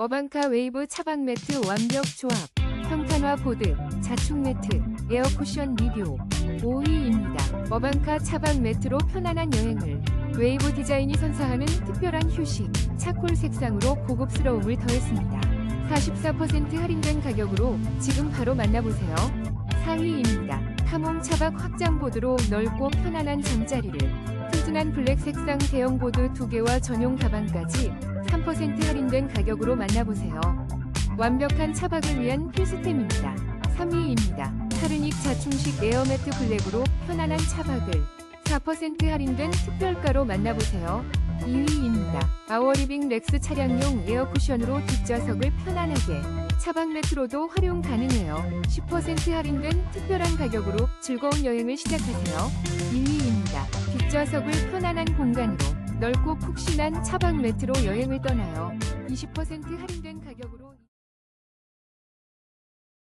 어반카 웨이브 차박 매트 완벽 조합, 평탄화 보드, 자축 매트, 에어 쿠션 리뷰 5위입니다. 어반카 차박 매트로 편안한 여행을 웨이브 디자인이 선사하는 특별한 휴식, 차콜 색상으로 고급스러움을 더했습니다. 44% 할인된 가격으로 지금 바로 만나보세요. 4위입니다. 카몽 차박 확장 보드로 넓고 편안한 잠자리를 튼튼한 블랙 색상 대형 보드 2개와 전용 가방까지 3% 할인된 가격으로 만나보세요. 완벽한 차박을 위한 필수템입니다. 3위입니다. 카르닉 자충식 에어매트 블랙으로 편안한 차박을 4% 할인된 특별가로 만나보세요. 2위입니다. 아워리빙 렉스 차량용 에어쿠션으로 뒷좌석을 편안하게 차박 매트로도 활용 가능해요. 10% 할인된 특별한 가격으로 즐거운 여행을 시작하세요. 2위입니다. 뒷좌석을 편안한 공간으로 넓고 푹신한 차박 매트로 여행을 떠나요. 20% 할인된 가격으로